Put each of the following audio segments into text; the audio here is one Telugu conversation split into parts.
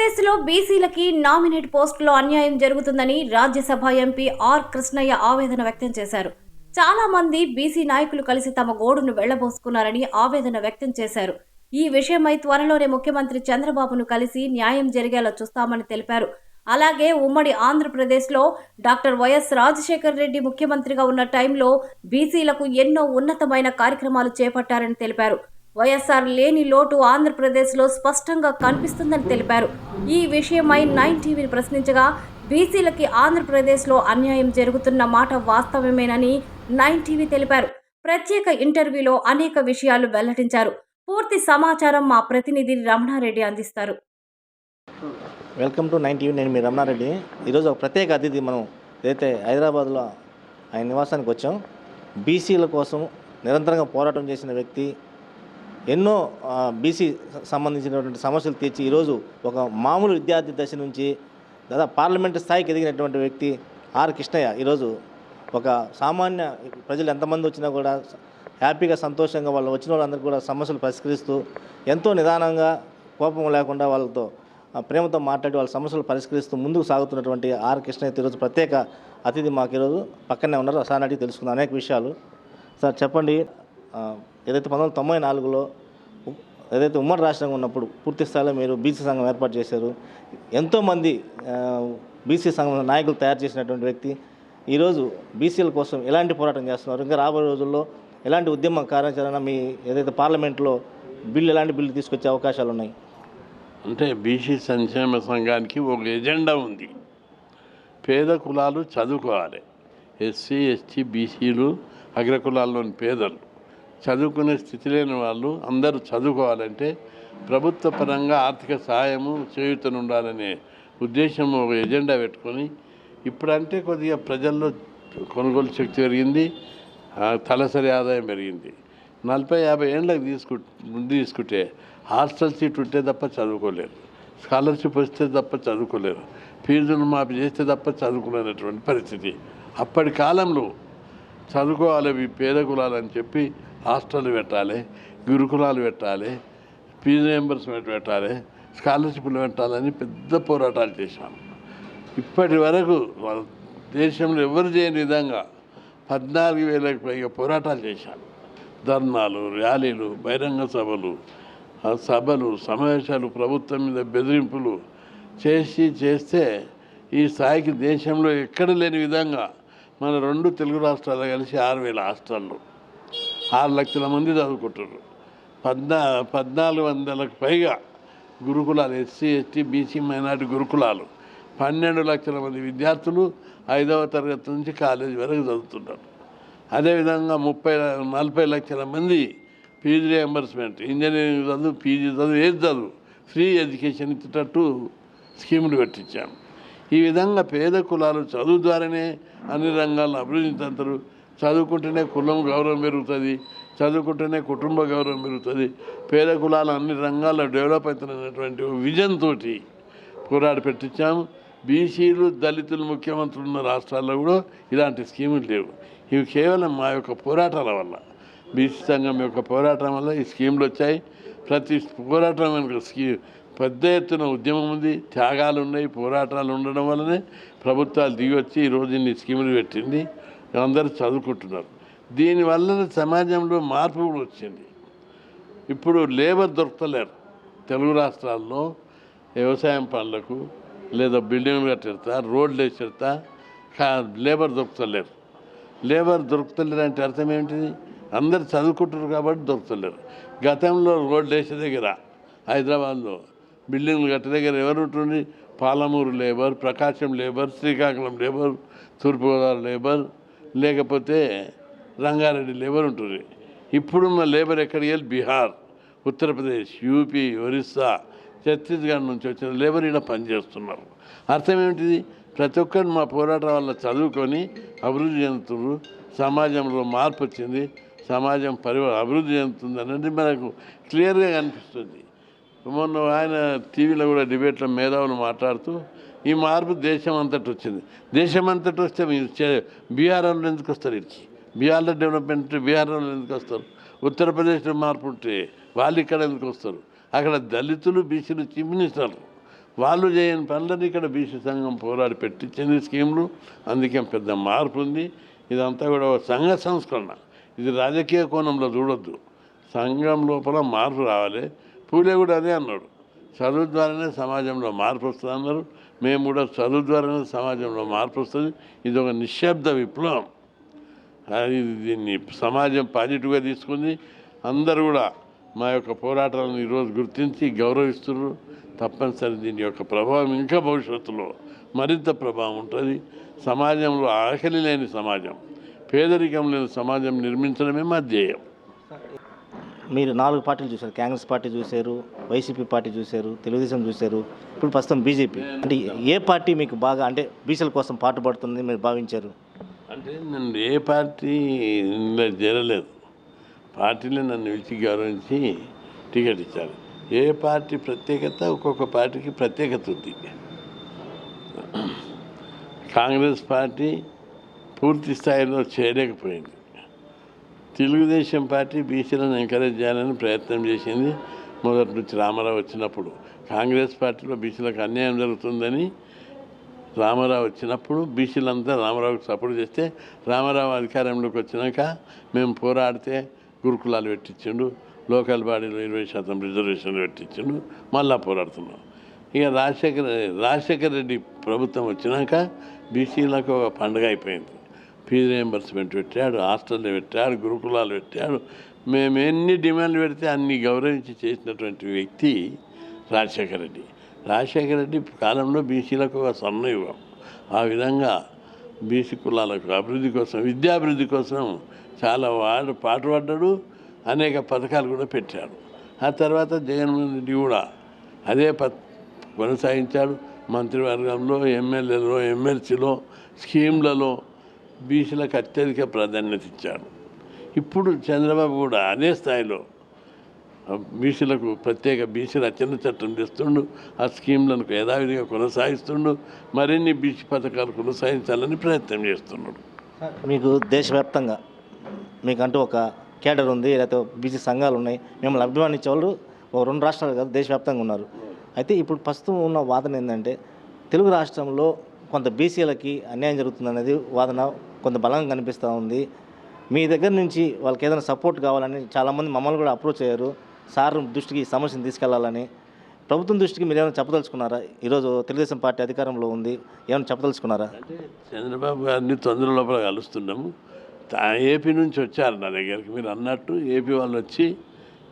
ఆంధ్రప్రదేశ్లో బీసీలకి నామినేట్ పోస్టులో అన్యాయం జరుగుతుందని రాజ్యసభ ఎంపీ ఆర్ కృష్ణయ్య ఆవేదన వ్యక్తం చేశారు. చాలా మంది బీసీ నాయకులు కలిసి తమ గోడును వెళ్ళబోసుకున్నారని ఆవేదన వ్యక్తం చేశారు. ఈ విషయమై త్వరలోనే ముఖ్యమంత్రి చంద్రబాబును కలిసి న్యాయం జరిగేలా చూస్తామని తెలిపారు. అలాగే ఉమ్మడి ఆంధ్రప్రదేశ్లో డాక్టర్ వైఎస్ రాజశేఖర్ రెడ్డి ముఖ్యమంత్రిగా ఉన్న టైంలో బీసీలకు ఎన్నో ఉన్నతమైన కార్యక్రమాలు చేపట్టారని తెలిపారు. వైఎస్ఆర్ లేని లోటు ఆంధ్రప్రదేశ్లో స్పష్టంగా కనిపిస్తుందని తెలిపారు. ఈ విషయమై నైన్ టీవీని ప్రశ్నించగా బీసీలకి ఆంధ్రప్రదేశ్లో అన్యాయం జరుగుతున్న మాట వాస్తవమేనని నైన్ టీవీ తెలిపారు. ప్రత్యేక ఇంటర్వ్యూలో అనేక విషయాలు వెల్లడించారు. పూర్తి సమాచారం మా ప్రతినిధి రమణారెడ్డి అందిస్తారు. Welcome to nine TV. నేను మీ రమణారెడ్డి. ఈరోజు ఒక ప్రత్యేక అతిథి మనం ఏదైతే హైదరాబాద్లో ఆయన నివాసానికి వచ్చాం బీసీల కోసం నిరంతరంగా పోరాటం చేసిన వ్యక్తి ఎన్నో బీసీ సంబంధించినటువంటి సమస్యలు తీర్చి ఈరోజు ఒక మామూలు విద్యార్థి దశ నుంచి లేదా పార్లమెంటు స్థాయికి ఎదిగినటువంటి వ్యక్తి ఆర్ కృష్ణయ్య. ఈరోజు ఒక సామాన్య ప్రజలు ఎంతమంది వచ్చినా కూడా హ్యాపీగా సంతోషంగా వాళ్ళు వచ్చిన వాళ్ళందరూ కూడా సమస్యలు పరిష్కరిస్తూ ఎంతో నిదానంగా కోపం లేకుండా వాళ్ళతో ప్రేమతో మాట్లాడి వాళ్ళ సమస్యలు పరిష్కరిస్తూ ముందుకు సాగుతున్నటువంటి ఆర్ కృష్ణయ్య ఈరోజు ప్రత్యేక అతిథి మాకు ఈరోజు పక్కనే ఉన్నారు. సార్ అడిగి తెలుసుకుందాం. అనేక విషయాలు. సార్ చెప్పండి. ఏదైతే పంతొమ్మిది వందల తొంభై నాలుగులో ఏదైతే ఉమ్మడి రాష్ట్రంగా ఉన్నప్పుడు పూర్తి స్థాయిలో మీరు బీసీ సంఘం ఏర్పాటు చేశారు ఎంతోమంది బీసీ సంఘం నాయకులు తయారు చేసినటువంటి వ్యక్తి ఈరోజు బీసీల కోసం ఎలాంటి పోరాటం చేస్తున్నారు? ఇంకా రాబోయే రోజుల్లో ఎలాంటి ఉద్యమ కార్యాచరణ మీ ఏదైతే పార్లమెంట్లో బిల్లు ఎలాంటి బిల్లు తీసుకొచ్చే అవకాశాలు ఉన్నాయి? అంటే బీసీ సంక్షేమ సంఘానికి ఒక ఎజెండా ఉంది. పేద కులాలు చదువుకోవాలి. ఎస్సీ ఎస్టీ బీసీలు అగ్రకులాల్లోని పేదలు. చదువుకునే స్థితి లేని వాళ్ళు అందరూ చదువుకోవాలంటే ప్రభుత్వ పరంగా ఆర్థిక సహాయము చేయూతను ఉండాలనే ఉద్దేశం ఒక ఎజెండా పెట్టుకొని ఇప్పుడంటే కొద్దిగా ప్రజల్లో కొనుగోలు శక్తి పెరిగింది తలసరి ఆదాయం పెరిగింది. నలభై యాభై ఏళ్ళకి తీసుకు ముందు తీసుకుంటే హాస్టల్ సీట్ ఉంటే తప్ప చదువుకోలేరు. స్కాలర్షిప్ వస్తే తప్ప చదువుకోలేరు. ఫీజులు మాఫీ చేస్తే తప్ప చదువుకోలేనటువంటి పరిస్థితి. అప్పటి కాలంలో చదువుకోవాలి పేద కులాలు అని చెప్పి హాస్టల్ పెట్టాలి గురుకులాలు పెట్టాలి ఫీజు రియంబర్స్మెంట్ పెట్టాలి స్కాలర్షిప్లు పెట్టాలని పెద్ద పోరాటాలు చేశాం. ఇప్పటి వరకు దేశంలో ఎవరు చేయని విధంగా పద్నాలుగు వేలకు పైగా పోరాటాలు చేశాను ధర్నాలు ర్యాలీలు బహిరంగ సభలు సభలు సమావేశాలు ప్రభుత్వం మీద బెదిరింపులు చేసి చేస్తే ఈ స్థాయికి దేశంలో ఎక్కడ లేని విధంగా మన రెండు తెలుగు రాష్ట్రాలు కలిసి ఆరు వేల హాస్టళ్ళు ఆరు లక్షల మంది చదువుకుంటారు పద్నా పద్నాలుగు వందలకు పైగా గురుకులాలు ఎస్సీ ఎస్టీ బీసీ మైనార్టీ గురుకులాలు. పన్నెండు లక్షల మంది విద్యార్థులు ఐదవ తరగతి నుంచి కాలేజీ వరకు చదువుతుంటారు అదేవిధంగా ముప్పై నలభై లక్షల మంది ఫీజు రియంబర్స్మెంట్ ఇంజనీరింగ్ చదువు పీజీ చదువు ఏది చదువు ఫ్రీ ఎడ్యుకేషన్ ఇచ్చేటట్టు స్కీములు పెట్టించాము ఈ విధంగా పేద కులాలు చదువు ద్వారానే అన్ని రంగాల్లో అభివృద్ధి చెందుతారు. చదువుకుంటేనే కులం గౌరవం పెరుగుతుంది చదువుకుంటేనే కుటుంబ గౌరవం పెరుగుతుంది. పేద కులాలు అన్ని రంగాల్లో డెవలప్ అవుతున్నటువంటి విజన్ తోటి పోరాడి పెట్టించాము. బీసీలు దళితులు ముఖ్యమంత్రులు ఉన్న రాష్ట్రాల్లో కూడా ఇలాంటి స్కీములు లేవు. ఇవి కేవలం మా యొక్క పోరాటాల వల్ల బీసీ సంఘం యొక్క పోరాటం వల్ల ఈ స్కీములు వచ్చాయి. ప్రతి పోరాటం వెనుక స్కీ పెద్ద ఎత్తున ఉద్యమం ఉంది త్యాగాలు ఉన్నాయి పోరాటాలు ఉండడం వల్లనే ప్రభుత్వాలు దిగి వచ్చి ఈరోజు ఇన్ని స్కీములు పెట్టింది. అందరూ చదువుకుంటున్నారు. దీనివల్ల సమాజంలో మార్పు కూడా వచ్చింది. ఇప్పుడు లేబర్ దొరకలేరు. తెలుగు రాష్ట్రాల్లో వ్యవసాయం పనులకు లేదా బిల్డింగ్లు కట్టిడతా రోడ్లు వేసిడతా కా లేబర్ దొరుకుతలేరు. లేబర్ దొరుకుతలేరు అంటే అర్థం ఏంటిది అందరు చదువుకుంటారు కాబట్టి దొరుకుతలేరు. గతంలో రోడ్లు వేసే దగ్గర హైదరాబాద్లో బిల్డింగ్లు కట్టే దగ్గర ఎవరు ఉంటుంది Palamuru labour Prakasam labour Srikakulam labour Turpu Godavari labour లేకపోతే రంగారెడ్డి లేబర్ ఉంటుంది. ఇప్పుడున్న లేబర్ ఎక్కడికి వెళ్ళి? బీహార్ ఉత్తరప్రదేశ్ యూపీ ఒరిస్సా ఛత్తీస్గఢ్ నుంచి వచ్చిన లేబర్ ఇలా పనిచేస్తున్నారు అర్థం ఏమిటిది? ప్రతి ఒక్కరు మా పోరాటం వల్ల చదువుకొని అభివృద్ధి చెందుతున్నారు. సమాజంలో మార్పు వచ్చింది. సమాజం పరి అభివృద్ధి చెందుతుంది అనేది మనకు క్లియర్గా కనిపిస్తుంది. మొన్న ఆయన టీవీలో కూడా డిబేట్లో మేధావులు మాట్లాడుతూ ఈ మార్పు దేశం అంతటి వచ్చింది. దేశం అంతటి వస్తే మీరు ఎందుకు వస్తారు ఇక్కడికి? బీహార్లో డెవలప్మెంట్ బీహార్లో ఎందుకు వస్తారు? ఉత్తరప్రదేశ్లో మార్పు ఉంటే వాళ్ళు ఇక్కడ ఎందుకు వస్తారు? అక్కడ దళితులు బీసీలు చీఫ్ వాళ్ళు చేయని పనులను ఇక్కడ బీసీ సంఘం పోరాడి పెట్టించింది స్కీములు. అందుకే పెద్ద మార్పు ఉంది. ఇదంతా కూడా ఒక సంఘ సంస్కరణ. ఇది రాజకీయ కోణంలో చూడొద్దు. సంఘం లోపల మార్పు రావాలి. పూలే కూడా అదే అన్నాడు. చదువు ద్వారానే సమాజంలో మార్పు వస్తుంది అన్నారు. మేము కూడా చదువు ద్వారానే సమాజంలో మార్పు వస్తుంది. ఇది ఒక నిశ్శబ్ద విప్లవం. అది దీన్ని సమాజం పాజిటివ్గా తీసుకుంది. అందరూ కూడా మా యొక్క పోరాటాలను ఈరోజు గుర్తించి గౌరవిస్తున్నారు. తప్పనిసరి దీని యొక్క ప్రభావం ఇంకా భవిష్యత్తులో మరింత ప్రభావం ఉంటుంది. సమాజంలో ఆకలి లేని సమాజం పేదరికం లేని సమాజం నిర్మించడమే మా ధ్యేయం. మీరు నాలుగు పార్టీలు చూశారు. కాంగ్రెస్ పార్టీ చూశారు వైసీపీ పార్టీ చూశారు తెలుగుదేశం చూశారు. ఇప్పుడు ప్రస్తుతం బీజేపీ. అంటే ఏ పార్టీ మీకు బాగా అంటే బీసీల కోసం పాటుపడుతుంది మీరు భావించారు? అంటే నన్ను ఏ పార్టీ చేరలేదు. పార్టీలో నన్ను విడిచి గౌరవించి టికెట్ ఇచ్చారు. ఏ పార్టీ ప్రత్యేకత ఒక్కొక్క పార్టీకి ప్రత్యేకత ఉంది. కాంగ్రెస్ పార్టీ పూర్తి స్థాయిలో చేయలేకపోయింది తెలుగుదేశం పార్టీ బీసీలను ఎంకరేజ్ చేయాలని ప్రయత్నం చేసింది మొదటి నుంచి రామారావు వచ్చినప్పుడు. కాంగ్రెస్ పార్టీలో బీసీలకు అన్యాయం జరుగుతుందని రామారావు వచ్చినప్పుడు బీసీలంతా రామారావుకి సపోర్ట్ చేస్తే రామారావు అధికారంలోకి వచ్చినాక మేము పోరాడితే గురుకులాలు పెట్టించిండు లోకల్ బాడీలో ఇరవై శాతం రిజర్వేషన్లు పెట్టించిండు మళ్ళా పోరాడుతున్నాం. ఇక రాజశేఖర రాజశేఖర రెడ్డి ప్రభుత్వం వచ్చినాక బీసీలకు ఒక పండుగ అయిపోయింది. ఫీజు రియంబర్స్మెంట్ పెట్టాడు హాస్టల్లో పెట్టాడు గురుకులాలు పెట్టాడు. మేము ఎన్ని డిమాండ్లు పెడితే అన్ని గౌరవించి చేసినటువంటి వ్యక్తి రాజశేఖర రెడ్డి. రాజశేఖర రెడ్డి కాలంలో బీసీలకు ఒక సన్నయుగం ఆ విధంగా బీసీ కులాలకు అభివృద్ధి కోసం విద్యాభివృద్ధి కోసం చాలా వాడు పాటుపడ్డాడు అనేక పథకాలు కూడా పెట్టాడు. ఆ తర్వాత జగన్మోహన్ రెడ్డి కూడా అదే ప కొనసాగించాడు. మంత్రివర్గంలో ఎమ్మెల్యేలో ఎమ్మెల్సీలో స్కీమ్లలో బీసీలకు అత్యధిక ప్రాధాన్యత ఇచ్చాడు. ఇప్పుడు చంద్రబాబు కూడా అదే స్థాయిలో బీసీలకు ప్రత్యేక బీసీ అత్యంత చట్టం తెస్తుండు ఆ స్కీమ్లను యథావిధిగా కొనసాగిస్తుండు మరిన్ని బీసీ పథకాలు కొనసాగించాలని ప్రయత్నం చేస్తున్నాడు. మీకు దేశవ్యాప్తంగా మీకంటూ ఒక కేడర్ ఉంది లేకపోతే బీసీ సంఘాలు ఉన్నాయి మిమ్మల్ని అభిమానించే వాళ్ళు ఒక రెండు రాష్ట్రాలు కాదు దేశవ్యాప్తంగా ఉన్నారు. అయితే ఇప్పుడు ప్రస్తుతం ఉన్న వాదన ఏంటంటే తెలుగు రాష్ట్రంలో కొంత బీసీలకి అన్యాయం జరుగుతుందనేది వాదన కొంత బలంగా కనిపిస్తూ ఉంది. మీ దగ్గర నుంచి వాళ్ళకి ఏదైనా సపోర్ట్ కావాలని చాలామంది మమ్మల్ని కూడా అప్రోచ్ అయ్యారు. సార్ దృష్టికి సమస్యను తీసుకెళ్ళాలని. ప్రభుత్వం దృష్టికి మీరు ఏమైనా చెప్పదలుచుకున్నారా? ఈరోజు తెలుగుదేశం పార్టీ అధికారంలో ఉంది. ఏమైనా చెప్పదలుచుకున్నారా? అంటే చంద్రబాబు గారిని తొందర లోపల కలుస్తున్నాము. ఏపీ నుంచి వచ్చారు నా దగ్గరికి. మీరు అన్నట్టు ఏపీ వాళ్ళు వచ్చి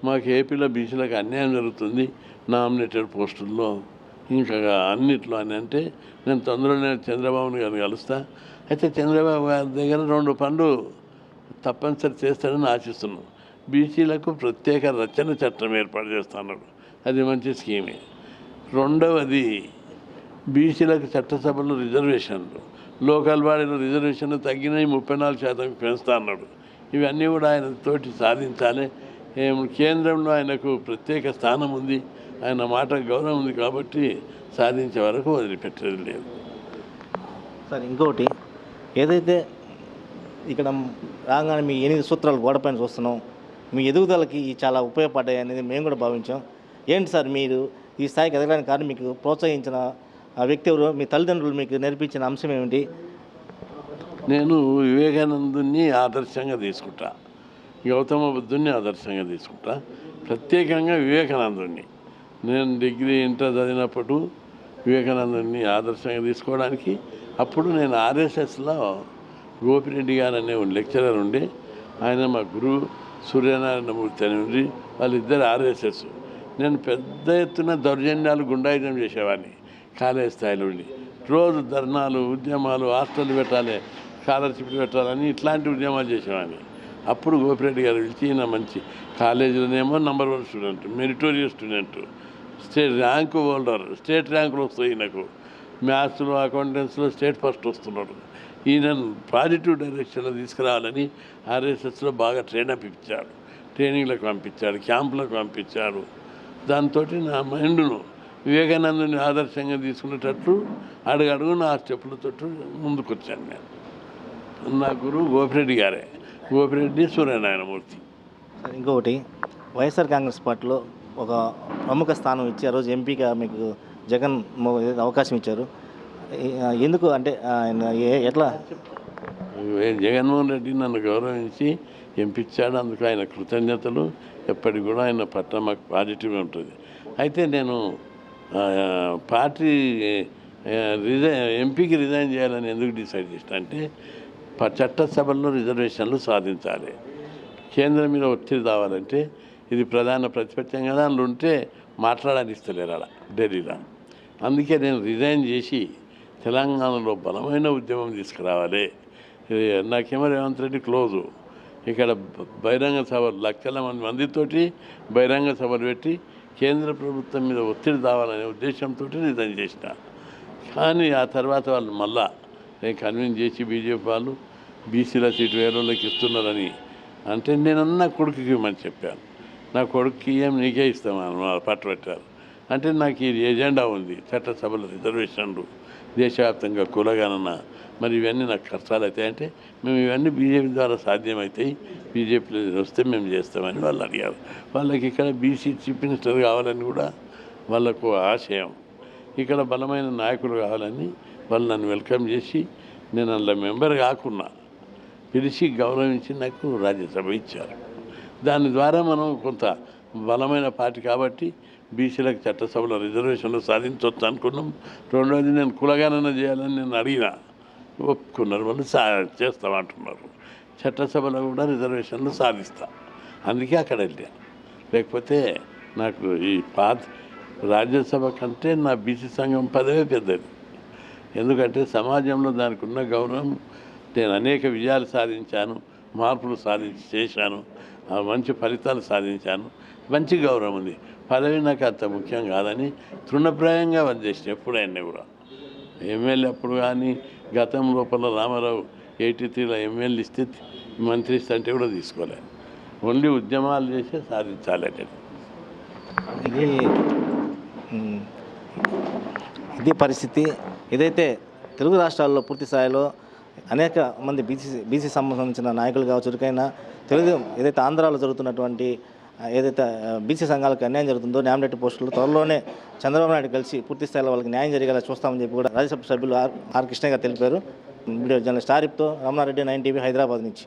మాకు ఏపీలో బీసీలకు అన్యాయం జరుగుతుంది. నామినేటెడ్ పోస్టుల్లో ఇంకా అన్నిట్లో అని అంటే నేను తొందరలోనే చంద్రబాబుని గారిని కలుస్తా. అయితే చంద్రబాబు గారి దగ్గర రెండు పనులు తప్పనిసరి చేస్తాడని ఆశిస్తున్నాం. బీసీలకు ప్రత్యేక రచన చట్టం ఏర్పాటు చేస్తున్నాడు అది మంచి స్కీమే. రెండవది బీసీలకు చట్టసభలో రిజర్వేషన్లు. లోకల్ బాడీలో రిజర్వేషన్లు తగ్గినాయి ముప్పై నాలుగు శాతం పెంచుతా అన్నాడు ఇవన్నీ కూడా ఆయన తోటి సాధించాలి. కేంద్రంలో ఆయనకు ప్రత్యేక స్థానం ఉంది. ఆయన మాట గౌరవం ఉంది కాబట్టి సాధించే వరకు వదిలిపెట్టేది లేదు. సార్ ఇంకోటి ఏదైతే ఇక్కడ రాగానే మీ ఎనిమిది సూత్రాలు గోడపైన చూస్తున్నాం మీ ఎదుగుదలకి చాలా ఉపయోగపడ్డాయి అనేది మేము కూడా భావించాం. ఏంటి సార్ మీరు ఈ స్థాయికి ఎదగడానికి కారణం మీకు ప్రోత్సహించిన ఆ వ్యక్తి ఎవరు మీ తల్లిదండ్రులు మీకు నేర్పించిన అంశం ఏమిటి? నేను వివేకానందుని ఆదర్శంగా తీసుకుంటా గౌతమ బుద్ధుని ఆదర్శంగా తీసుకుంటా ప్రత్యేకంగా వివేకానందుని. నేను డిగ్రీ ఇంటర్ చదివినప్పుడు వివేకానందని ఆదర్శంగా తీసుకోవడానికి అప్పుడు నేను ఆర్ఎస్ఎస్లో గోపిరెడ్డి గారు అనే లెక్చరర్ ఉండే. ఆయన మా గురువు సూర్యనారాయణమూర్తి అని ఉండి వాళ్ళిద్దరు ఆర్ఎస్ఎస్. నేను పెద్ద ఎత్తున దౌర్జన్యాలు గుండాయుధం చేసేవాడిని కాలేజ్ స్థాయిలో ఉండి. రోజు ధర్నాలు ఉద్యమాలు హాస్టల్ పెట్టాలి స్కాలర్షిప్లు పెట్టాలని ఇట్లాంటి ఉద్యమాలు చేసేవాడిని. అప్పుడు గోపిరెడ్డి గారు పిలిచి ఈయన మంచి కాలేజీలోనేమో number one student meritorious student. State rank holder state ర్యాంకులు వస్తాయి ఈయనకు. మ్యాథ్స్లో అకౌంటెన్స్లో స్టేట్ ఫస్ట్ వస్తున్నాడు. ఈయన పాజిటివ్ డైరెక్షన్లో తీసుకురావాలని ఆర్ఎస్ఎస్లో బాగా ట్రైనప్ ఇచ్చాడు ట్రైనింగ్లకు పంపించాడు క్యాంపులకు పంపించాడు. దాంతో నా మైండ్ను వివేకానందుని ఆదర్శంగా తీసుకునేటట్లు అడుగడుగు నా స్టెప్పులతో ముందుకు వచ్చాను నేను. నా గురువు గోపిరెడ్డి గారే. గోపిరెడ్డి సూర్యనారాయణమూర్తి. ఇంకొకటి వైఎస్ఆర్ కాంగ్రెస్ పార్టీలో ఒక ప్రముఖ స్థానం ఇచ్చి ఆ రోజు ఎంపీగా మీకు జగన్ అవకాశం ఇచ్చారు. ఎందుకు అంటే ఆయన ఏ- ఎట్లా? జగన్మోహన్ రెడ్డి నన్ను గౌరవించి ఎంపించాడు అందుకు ఆయన కృతజ్ఞతలు. ఎప్పటికి కూడా ఆయన పట్ల మాకు పాజిటివ్ ఉంటుంది. అయితే నేను పార్టీ రిజైన్ ఎంపీకి రిజైన్ చేయాలని ఎందుకు డిసైడ్ చేసిన అంటే చట్టసభల్లో రిజర్వేషన్లు సాధించాలి. కేంద్రం మీద ఒత్తిడి రావాలంటే ఇది ప్రధాన ప్రతిపక్షంగా కదా అందులో ఉంటే మాట్లాడనిస్తలేరు అలా ఢిల్లీలో. అందుకే నేను రిజైన్ చేసి తెలంగాణలో బలమైన ఉద్యమం తీసుకురావాలి. ఇది నాకేమో రేవంత్ రెడ్డి క్లోజు. ఇక్కడ బహిరంగ సభలు లక్షల మంది మందితోటి బహిరంగ సభలు పెట్టి కేంద్ర ప్రభుత్వం మీద ఒత్తిడి రావాలనే ఉద్దేశంతో రిజైన్ చేసిన. కానీ ఆ తర్వాత వాళ్ళు మళ్ళా నేను కన్విన్స్ చేసి బీజేపీ వాళ్ళు బీసీల సీటు వేరే వాళ్ళకి ఇస్తున్నారని. అంటే నేను కొడుకుకి ఇవ్వమని చెప్పాను. నా కొడుక్కి ఏం నీకే ఇస్తామని వాళ్ళు పట్టబెట్టారు అంటే నాకు ఈ ఎజెండా ఉంది. చట్టసభల రిజర్వేషన్లు దేశవ్యాప్తంగా కులగణన మరి ఇవన్నీ నాకు కష్టాలు అవుతాయి. అంటే మేము ఇవన్నీ బీజేపీ ద్వారా సాధ్యమవుతాయి బీజేపీలో వస్తే మేము చేస్తామని వాళ్ళు అడిగారు. వాళ్ళకి ఇక్కడ బీసీ చీఫ్ మినిస్టర్ కావాలని కూడా వాళ్ళకు ఆశయం. ఇక్కడ బలమైన నాయకులు కావాలని వాళ్ళు నన్ను వెల్కమ్ చేసి నేను అందులో మెంబర్ కాకున్నా. పిలిచి గౌరవించి నాకు రాజ్యసభ ఇచ్చారు. దాని ద్వారా మనం కొంత బలమైన పార్టీ కాబట్టి బీసీలకు చట్టసభలో రిజర్వేషన్లు సాధించవచ్చు అనుకున్నాం. రెండోది నేను కులగణన చేయాలని నేను అడిగిన. ఒప్పుకున్నారు. వాళ్ళు సా చేస్తామంటున్నారు. చట్టసభలో కూడా రిజర్వేషన్లు సాధిస్తా. అందుకే అక్కడ వెళ్ళాను. లేకపోతే నాకు ఈ పాత రాజ్యసభ కంటే నా బీసీ సంఘం పదవే పెద్దది. ఎందుకంటే సమాజంలో దానికి ఉన్న గౌరవం నేను అనేక విజయాలు సాధించాను మార్పులు సాధించి చేశాను. మంచి ఫలితాలు సాధించాను. మంచి గౌరవం ఉంది. పదవి నాకు అంత ముఖ్యం కాదని తృణప్రాయంగా పనిచేసిన ఎప్పుడైనా కూడా. ఎమ్మెల్యే అప్పుడు కానీ గతం లోపల రామారావు ఎయిటీ త్రీలో ఎమ్మెల్యే ఇస్తే మంత్రి ఇస్తే అంటే కూడా తీసుకోలేదు. ఓన్లీ ఉద్యమాలు చేసి సాధించాలి అంటే ఇది ఇది పరిస్థితి. ఏదైతే తెలుగు రాష్ట్రాల్లో పూర్తి స్థాయిలో అనేక మంది బీసీ బీసీ సంబంధించిన నాయకులు కావచ్చు చురుకైన తెలుగుదేశం ఏదైతే ఆంధ్రాలో జరుగుతున్నటువంటి ఏదైతే బీసీ సంఘాలకు అన్యాయం జరుగుతుందో నామినేట్ పోస్టులు త్వరలోనే చంద్రబాబు నాయుడు కలిసి పూర్తి స్థాయిలో వాళ్ళకి న్యాయం జరిగేలా చూస్తామని చెప్పి కూడా రాజ్యసభ సభ్యులు ఆర్ ఆర్ కృష్ణ గారు తెలిపారు. వీడియో జర్నలిస్ట్ ఆరిఫ్తో రమణారెడ్డి నైన్ టీవీ హైదరాబాద్ నుంచి.